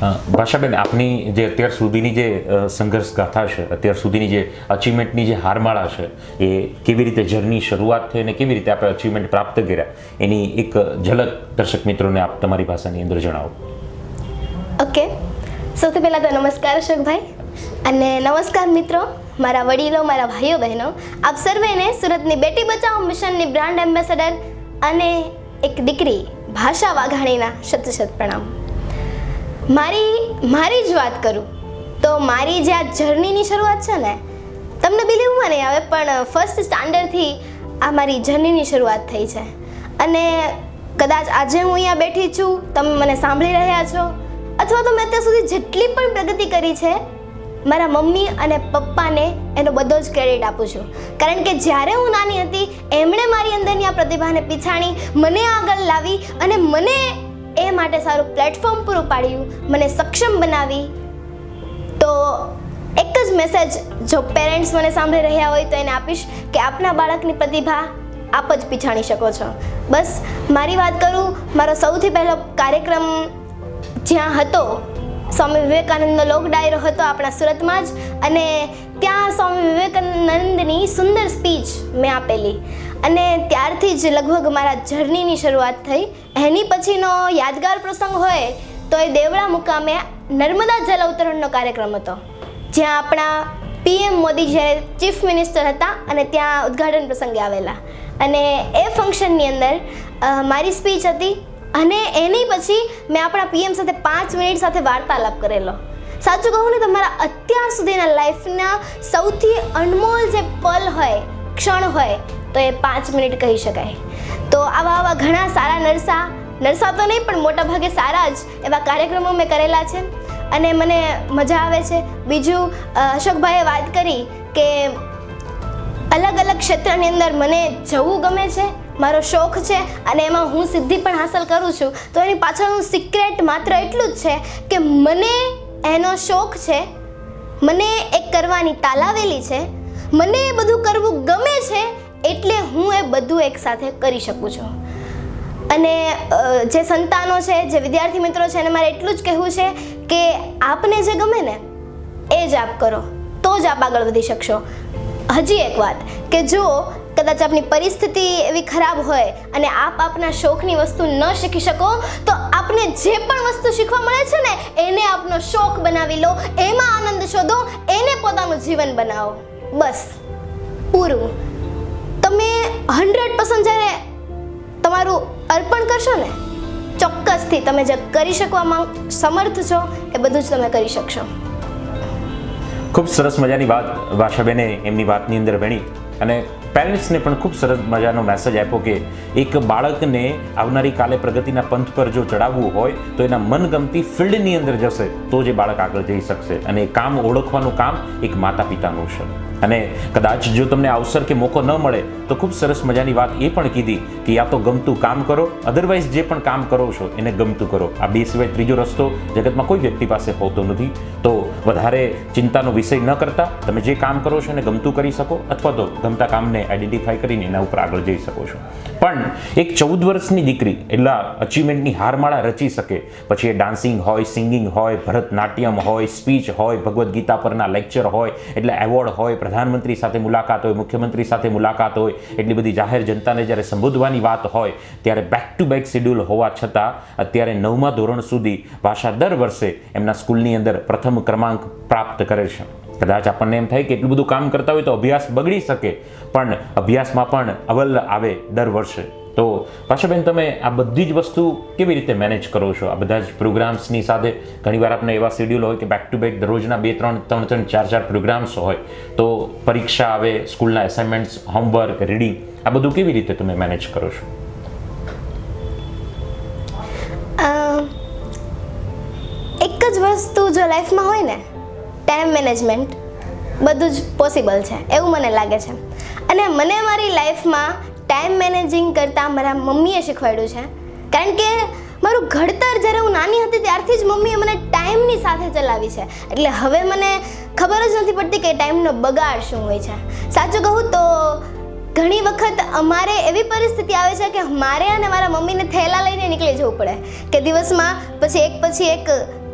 ભાષાબેન, આપની જે અત્યાર સુધીની જે સંઘર્ષ ગાથા છે, અત્યાર સુધીની જે અચીવમેન્ટની જે હારમાળા છે, એ કેવી રીતે જર્ની શરૂઆત થઈ અને કેવી રીતે આપણે અચીવમેન્ટ પ્રાપ્ત કર્યા, એની એક ઝલક દર્શક મિત્રોને આપ તમારી ભાષાની અંદર જણાવો. ઓકે સૌથી પહેલાં તો નમસ્કાર, અશોકભાઈ. અને નમસ્કાર મિત્રો, મારા વડીલો, મારા ભાઈઓ બહેનો આપ સર્વેને સુરતની બેટી બચાવો મિશનની બ્રાન્ડ એમ્બેસેડર અને એક દીકરી, ભાષા વાઘાણીના શત શત પ્રણામ. મારી મારી જ વાત કરું. તો મારી જે આ જર્નીની શરૂઆત છે ને, તમને બિલીવમાં નહીં આવે, પણ ફર્સ્ટ સ્ટાન્ડર્ડથી આ મારી જર્નીની શરૂઆત થઈ છે. અને કદાચ આજે હું અહીંયા બેઠી છું, તમે મને સાંભળી રહ્યા છો, અથવા તો મેં અત્યાર સુધી જેટલી પણ પ્રગતિ કરી છે, મારા મમ્મી અને પપ્પાને એનો બધો જ ક્રેડિટ આપું છું. કારણ કે જ્યારે હું નાની હતી, એમણે મારી અંદરની આ પ્રતિભાને પીછાણી, મને આગળ લાવી અને મને એ માટે સારું પ્લેટફોર્મ પૂરું પાડ્યું મને સક્ષમ બનાવી. તો એક જ મેસેજ જો પેરેન્ટ્સ મને સાંભળી રહ્યા હોય તો એને આપીશ કે આપના બાળકની પ્રતિભા આપ જ પીછાણી શકો છો. બસ, મારી વાત કરું, મારો સૌથી પહેલો કાર્યક્રમ જ્યાં હતો, સ્વામી વિવેકાનંદનો લોક ડાયરો હતો આપણા સુરતમાં જ, અને ત્યાં સ્વામી વિવેકાનંદની સુંદર સ્પીચ મેં આપેલી. અને ત્યારથી જ લગભગ મારા જર્નીની શરૂઆત થઈ. એની પછીનો યાદગાર પ્રસંગ હોય તો એ દેવળા મુકામે નર્મદા જલ અવતરણનો કાર્યક્રમ હતો, જ્યાં આપણા પીએમ મોદી જ્યારે ચીફ મિનિસ્ટર હતા અને ત્યાં ઉદ્ઘાટન પ્રસંગે આવેલા. અને એ ફંક્શનની અંદર મારી સ્પીચ હતી અને એની પછી મેં આપણા પીએમ સાથે પાંચ મિનિટ સાથે વાર્તાલાપ કરેલો. સાચું કહું ને તો મારા અત્યાર સુધીના લાઈફના સૌથી અનમોલ જે પલ હોય, ક્ષણ હોય તો એ પાંચ મિનિટ કહી શકાય. તો આવા આવા ઘણા સારા નરસા નરસા તો નહીં, પણ મોટા ભાગે સારા જ એવા કાર્યક્રમો મેં કરેલા છે. અને મને મજા આવે છે. બીજું અશોકભાઈએ વાત કરી કે અલગ અલગ ક્ષેત્રની અંદર મને જવું ગમે છે, મારો શોખ છે, અને એમાં હું સિદ્ધિ પણ હાંસલ કરું છું. તો એની પાછળનું સિક્રેટ માત્ર એટલું જ છે કે મને એનો શોખ છે, મને એ કરવાની તાલાવેલી છે, મને એ બધું કરવું ગમે છે એટલે હું એ બધું એકસાથે કરી શકું છું. અને જે સંતાનો છે, જે વિદ્યાર્થી મિત્રો છે, એને મારે એટલું જ કહેવું છે કે આપને જે ગમે ને, એ જ આપ કરો. તો જ આપ આગળ વધી શકશો. હજી એક વાત કે જો કદાચ આપની પરિસ્થિતિ એવી ખરાબ હોય અને આપ આપના શોખની વસ્તુ ન શીખી શકો, તો આપને જે પણ વસ્તુ શીખવા મળે છે ને, એને આપનો શોખ બનાવી લો, એમાં આનંદ શોધો, એને પોતાનું જીવન બનાવો. બસ. પૂરું. હંડ્રેડ પર્સન્ટ જ્યારે તમારું અર્પણ કરશો ને, ચોક્કસથી તમે જે કરી શકવામાં સમર્થ છો, એ બધું જ તમે કરી શકશો. ખૂબ સરસ મજાની વાત ભાષાબેને એમની વાતની અંદર વણી અને પેરેન્ટ્સને પણ ખૂબ સરસ મજાનો મેસેજ આપ્યો કે એક બાળકને આવનારી કાલે પ્રગતિના પંથ પર જો ચડાવવું હોય, તો એના મનગમતી ફિલ્ડની અંદર જશે, તો જે બાળક આગળ જઈ શકશે. અને એ કામ ઓળખવાનું કામ એક માતા પિતાનું છે. અને કદાચ જો તમને અવસર કે મોકો ન મળે, તો ખૂબ સરસ મજાની વાત એ પણ કીધી કે યા તો ગમતું કામ કરો અધરવાઇઝ જે પણ કામ કરો છો એને ગમતું કરો. આ બે સિવાય ત્રીજો રસ્તો જગતમાં કોઈ વ્યક્તિ પાસે હોતો નથી. તો વધારે ચિંતાનો વિષય ન કરતા, તમે જે કામ કરો છો એને ગમતું કરી શકો અથવા તો ગમતા કામને આઈડેન્ટિફાઈ કરીને એના ઉપર આગળ જઈ શકો છો. પણ એક ચૌદ વર્ષની દીકરી એટલા અચીવમેન્ટની હારમાળા રચી શકે. પછી એ ડાન્સિંગ હોય સિંગિંગ હોય, ભરતનાટ્યમ હોય સ્પીચ હોય, ભગવદ્ ગીતા પરના લેક્ચર હોય, એટલે એવોર્ડ હોય પ્રધાનમંત્રી સાથે મુલાકાત હોય, મુખ્યમંત્રી સાથે મુલાકાત હોય, એટલી બધી જાહેર જનતાને જ્યારે સંબોધવાની વાત હોય, ત્યારે બેક ટુ બેક શેડ્યુલ હોવા છતાં અત્યારે નવમા ધોરણ સુધી ભાષા દર વર્ષે એમના સ્કૂલની અંદર પ્રથમ ક્રમાંક પ્રાપ્ત કરે છે. કદાચ આપણને એમ થાય કે એટલું બધું કામ કરતા હોય તો અભ્યાસ બગડી શકે, પણ અભ્યાસમાં પણ અવલ આવે દર વર્ષે. તો પાશાબેન તમે આ બધી જ વસ્તુ કેવી રીતે મેનેજ કરો છો? આ બધા જ પ્રોગ્રામ્સની સાથે ઘણીવાર આપણે એવા શેડ્યુલ હોય કે બેક ટુ બેક દરરોજના બે, ત્રણ ત્રણ ત્રણ, ચાર ચાર પ્રોગ્રામ્સ હોય. તો પરીક્ષા આવે, સ્કૂલના એસાઇનમેન્ટ્સ હોમવર્ક રીડિંગ આ બધું કેવી રીતે તમે મેનેજ કરો છો? એક જ વસ્તુ જો લાઈફમાં હોય ને ટાઈમ મેનેજમેન્ટ બધું જ પોસિબલ છે. એવું મને લાગે છે. અને મને મારી લાઈફમાં ટાઈમ મેનેજિંગ કરતાં મારા મમ્મીએ શીખવાડ્યું છે. કારણ કે મારું ઘડતર જ્યારે હું નાની હતી ત્યારથી જ મમ્મીએ મને ટાઈમની સાથે ચલાવી છે. એટલે હવે મને ખબર જ નથી પડતી કે ટાઈમનો બગાડ શું હોય છે. સાચું કહું તો ઘણી વખત અમારે એવી પરિસ્થિતિ આવે છે કે મારે અને મારા મમ્મીને થેલા લઈને નીકળી જવું પડે. કે દિવસમાં પછી એક પછી એક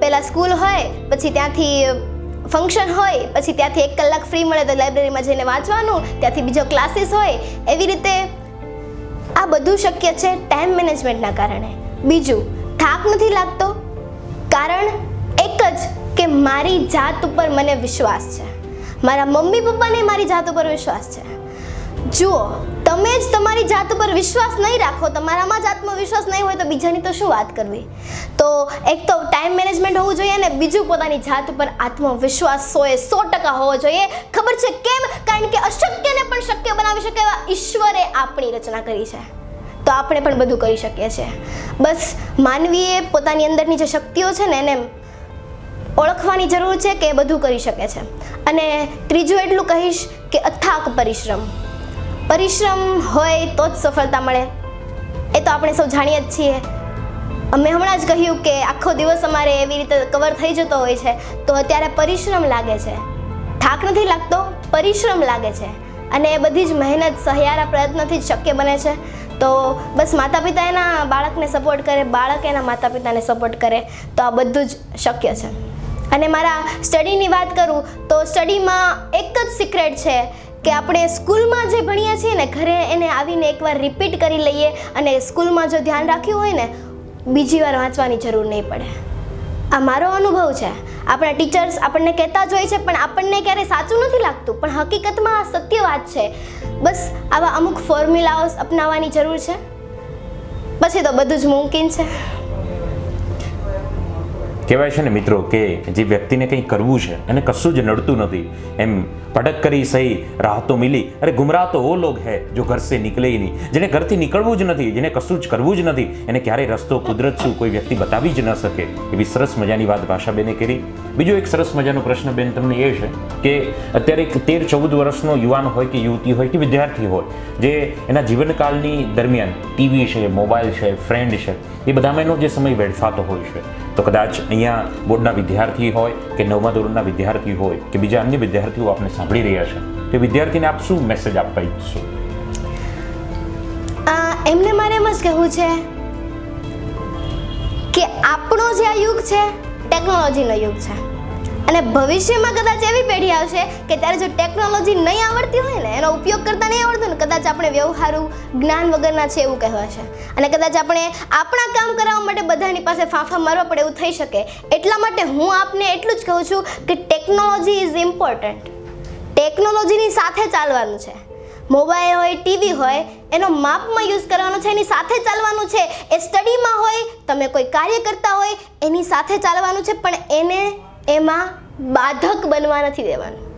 પહેલાં સ્કૂલ હોય, પછી ત્યાંથી ફંક્શન હોય, પછી ત્યાંથી એક કલાક ફ્રી મળે તો લાઇબ્રેરીમાં જઈને વાંચવાનું, ત્યાંથી બીજો ક્લાસીસ હોય. એવી રીતે આ બધું શક્ય છે ટાઈમ મેનેજમેન્ટના કારણે. બીજું, થાક નથી લાગતો? કારણ એક જ કે મારી જાત ઉપર મને વિશ્વાસ છે. મારા મમ્મી પપ્પાને મારી જાત ઉપર વિશ્વાસ છે. જુઓ તમે જ તમારી જાત ઉપર વિશ્વાસ નહીં રાખો, તમારામાં જ આત્મવિશ્વાસ નહીં હોય તો બીજાની તો શું વાત કરવી? તો એક તો ટાઈમ મેનેજમેન્ટ હોવું જોઈએ અને બીજું પોતાની જાત ઉપર આત્મવિશ્વાસ સોએ સો ટકા હોવો જોઈએ. ખબર છે કેમ? કારણ કે અશક્યને પણ શક્ય બનાવી શકે એવા ઈશ્વરે આપણી રચના કરી છે. તો આપણે પણ બધું કરી શકીએ છીએ. બસ માનવીએ પોતાની અંદરની જે શક્તિઓ છે ને એને ઓળખવાની જરૂર છે કે એ બધું કરી શકે છે. અને ત્રીજું એટલું કહીશ કે અથાક પરિશ્રમ. પરિશ્રમ હોય તો જ સફળતા મળે. એ તો આપણે સૌ જાણીએ જ છીએ. મેં હમણાં જ કહ્યું કે આખો દિવસ અમારે એવી રીતે કવર થઈ જતો હોય છે, તો અત્યારે પરિશ્રમ લાગે છે. થાક નથી લાગતો, પરિશ્રમ લાગે છે. અને એ બધી જ મહેનત, સહિયારા પ્રયત્નથી જ શક્ય બને છે. તો બસ માતા પિતા એના બાળકને સપોર્ટ કરે, બાળક એના માતા પિતાને સપોર્ટ કરે, તો આ બધું જ શક્ય છે. અને મારા સ્ટડીની વાત કરું, તો સ્ટડીમાં એક જ સિક્રેટ છે. કે આપણે સ્કૂલમાં જે ભણીએ છીએ ને, ઘરે એને આવીને એકવાર રિપીટ કરી લઈએ અને સ્કૂલમાં જો ધ્યાન રાખ્યું હોય ને, બીજી વાર વાંચવાની જરૂર નહીં પડે. આ મારો અનુભવ છે. આપણા ટીચર્સ આપણને કહેતા જ હોય છે, પણ આપણને ક્યારેય સાચું નથી લાગતું. પણ હકીકતમાં આ સત્ય વાત છે. બસ આવા અમુક ફોર્મ્યુલાઓ અપનાવવાની જરૂર છે. પછી તો બધું જ મુમકિન છે. કહેવાય છે ને મિત્રો કે જે વ્યક્તિને કંઈ કરવું છે અને કશું જ નડતું નથી, એમ ભટક કરી સહી રાહ તો મિલી. અરે ગુમરાહ તો ઓ લોગ હે જો ઘર સે નીકળે નહીં. જેને ઘરથી નીકળવું જ નથી, જેને કશું જ કરવું જ નથી, એને ક્યારેય રસ્તો કુદરત શું કોઈ વ્યક્તિ બતાવી જ ન શકે. એવી સરસ મજાની વાત ભાષાબેને કરી. બીજો એક સરસ મજાનો પ્રશ્ન બેન તમને એ છે કે અત્યારે એક તેર ચૌદ વર્ષનો યુવાન હોય કે યુવતી હોય કે વિદ્યાર્થી હોય, જે એના જીવનકાળની દરમિયાન ટીવી છે, મોબાઈલ છે, ફ્રેન્ડ છે, એ બધામાં એનો જે સમય વેડફાતો હોય છે. તો કદાચ અહીંયા બોર્ડના વિદ્યાર્થી હોય કે નવમા ધોરણના વિદ્યાર્થી હોય કે બીજા અન્ય વિદ્યાર્થીઓ આપણે સાંભળી રહ્યા છે, તે વિદ્યાર્થીને આપ શું મેસેજ આપવા આ એમને મારે એમ જ કહેવું છે કે આપણો જે આ યુગ છે ટેકનોલોજીનો યુગ છે. અને ભવિષ્યમાં કદાચ એવી પેઢી આવશે કે ત્યારે જો ટેકનોલોજી નહીં આવડતી હોય ને, એનો ઉપયોગ કરતા નહીં આવડતો ને, કદાચ આપણે વ્યવહારુ જ્ઞાન વગરના છે એવું કહેવાશે. અને કદાચ આપણે આપણા કામ કરાવવા માટે બધાની પાસે ફાંફા મારવા પડે એવું થઈ શકે. એટલા માટે હું આપને એટલું જ કહું છું કે ટેકનોલોજી ઇઝ ઇમ્પોર્ટન્ટ ટેકનોલોજીની સાથે ચાલવાનું છે. મોબાઈલ હોય ટીવી હોય, એનો માપમાં યુઝ કરવાનો છે, એની સાથે ચાલવાનું છે. એ સ્ટડીમાં હોય, તમે કોઈ કાર્ય કરતા હોય, એની સાથે ચાલવાનું છે, પણ એને એમાં બાધક બનવા નથી દેવાનું.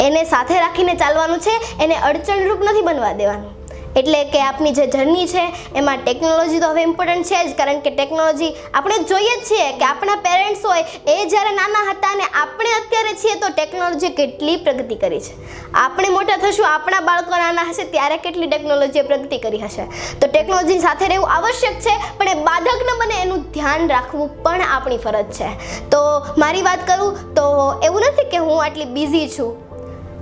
એને સાથે રાખીને ચાલવાનું છે, એને અડચણરૂપ નથી બનવા દેવાનું. એટલે કે આપની જે જર્ની છે, એમાં ટેકનોલોજી તો હવે ઇમ્પોર્ટન્ટ છે જ, કારણ કે ટેકનોલોજી આપણે જોઈએ જ છીએ કે આપણા પેરેન્ટ્સ હોય, એ જ્યારે નાના હતા અને આપણે અત્યારે છીએ, તો ટેકનોલોજીએ કેટલી પ્રગતિ કરી છે. આપણે મોટા થશું, આપણા બાળકો નાના હશે, ત્યારે કેટલી ટેકનોલોજીએ પ્રગતિ કરી હશે. તો ટેકનોલોજી સાથે રહેવું આવશ્યક છે, પણ એ બાધક ન બને, એનું ધ્યાન રાખવું પણ આપણી ફરજ છે. તો મારી વાત કરું, તો એવું નથી કે હું આટલી બિઝી છું.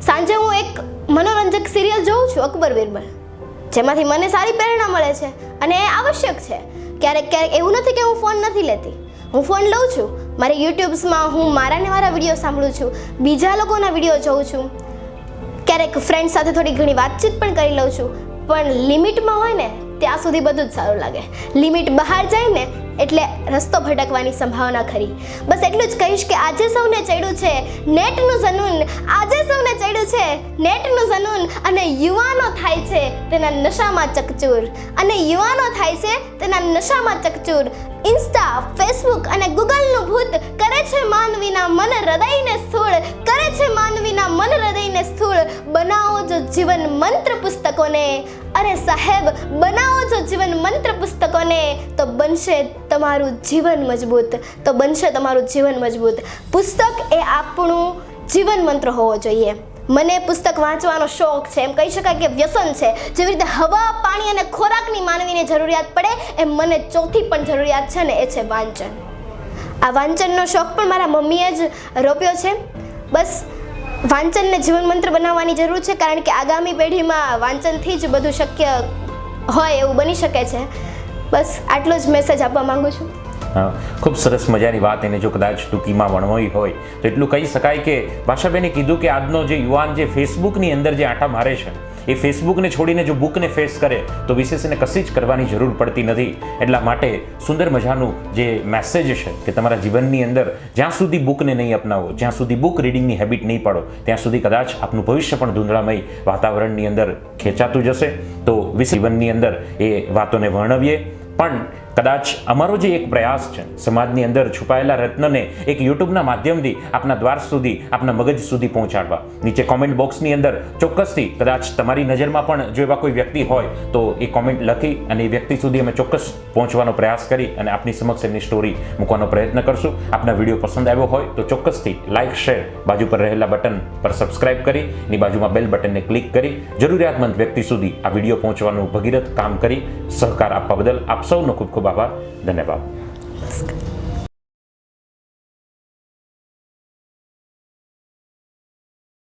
સાંજે હું એક મનોરંજક સિરિયલ જોઉં છું, અકબર બિરબલ જેમાંથી મને સારી પ્રેરણા મળે છે અને એ આવશ્યક છે. ક્યારેક ક્યારેક એવું નથી કે હું ફોન નથી લેતી. હું ફોન લઉં છું. મારી યુટ્યુબ્સમાં હું મારા ને મારા વીડિયો સાંભળું છું. બીજા લોકોના વીડિયો જોઉં છું. ક્યારેક ફ્રેન્ડ સાથે થોડી ઘણી વાતચીત પણ કરી લઉં છું. પણ લિમિટમાં હોય ને ત્યાં સુધી બધું જ સારું લાગે. લિમિટ બહાર જાય ને એટલે રસ્તો ભટકવાની સંભાવના ખરી. બસ એટલું જ કહીશ કે આજે સૌને ચડ્યું છે નેટનું જનૂન આજે સૌને ચડ્યું છે નેટનું જનૂન અને યુવાનો થાય છે તેના નશામાં ચકચૂર. અને યુવાનો થાય છે તેના નશામાં ચકચૂર. ઇન્સ્ટા, ફેસબુક અને ગૂગલનું ભૂત કરે છે માનવીના મન હૃદયને સ્થૂળ. કરે છે માનવીના હૃદયને સ્થૂળ બનાવો જો જીવન મંત્ર પુસ્તકોને. અરે સાહેબ, બનાવો જો જીવન મંત્ર પુસ્તકોને. તો બનશે તમારું જીવન મજબૂત. તો બનશે તમારું જીવન મજબૂત. પુસ્તક એ આપણું જીવન મંત્ર હોવો જોઈએ. મને પુસ્તક વાંચવાનો શોખ છે. એમ કહી શકાય કે વ્યસન છે. જેવી રીતે હવા, પાણી અને ખોરાકની માનવીને જરૂરિયાત પડે, એમ મને ચોથી પણ જરૂરિયાત છે ને એ છે વાંચન. આ વાંચનનો શોખ પણ મારા મમ્મીએ જ રોપ્યો છે. બસ વાંચનને જીવન મંત્ર બનાવવાની જરૂર છે, કારણ કે આગામી પેઢીમાં વાંચનથી જ બધું શક્ય હોય એવું બની શકે છે. બસ, આટલો જ મેસેજ આપવા માંગુ છું. ખૂબ સરસ મજાની વાત એને જો કદાચ ટૂંકીમાં વણવાઈ હોય, તો એટલું કહી શકાય કે ભાષાબેને કીધું કે આજનો જે યુવાન જે ફેસબુકની અંદર જે આંટા મારે છે એ ફેસબુકને છોડીને જો બુકને ફેસ કરે, તો વિશેષ એને કશી જ કરવાની જરૂર પડતી નથી. એટલા માટે સુંદર મજાનું જે મેસેજ છે કે તમારા જીવનની અંદર જ્યાં સુધી બુકને નહીં અપનાવો, જ્યાં સુધી બુક રીડિંગની હેબિટ નહીં પાડો, ત્યાં સુધી કદાચ આપનું ભવિષ્ય પણ ધૂંધળામય વાતાવરણની અંદર ખેંચાતું જશે. તો જીવનની અંદર એ વાતોને વર્ણવીએ. પણ કદાચ અમારો જે એક પ્રયાસ છે, સમાજની અંદર છુપાયેલા રત્નને એક યુટ્યુબના માધ્યમથી આપના દ્વાર સુધી, આપના મગજ સુધી પહોંચાડવા. નીચે કોમેન્ટ બોક્સની અંદર ચોક્કસથી કદાચ તમારી નજરમાં પણ જો એવા કોઈ વ્યક્તિ હોય, તો એ કોમેન્ટ લખી અને એ વ્યક્તિ સુધી અમે ચોક્કસ પહોંચવાનો પ્રયાસ કરી અને આપની સમક્ષ એમની સ્ટોરી મૂકવાનો પ્રયત્ન કરશું. આપના વીડિયો પસંદ આવ્યો હોય, તો ચોક્કસથી લાઇક શેર બાજુ પર રહેલા બટન પર સબસ્ક્રાઇબ કરી, એની બાજુમાં બેલ બટનને ક્લિક કરી, જરૂરિયાતમંદ વ્યક્તિ સુધી આ વીડિયો પહોંચવાનું ભગીરથ કામ કરી, સહકાર આપવા બદલ આપ સૌનો ખૂબ ખૂબ बाबा धन्यवाद.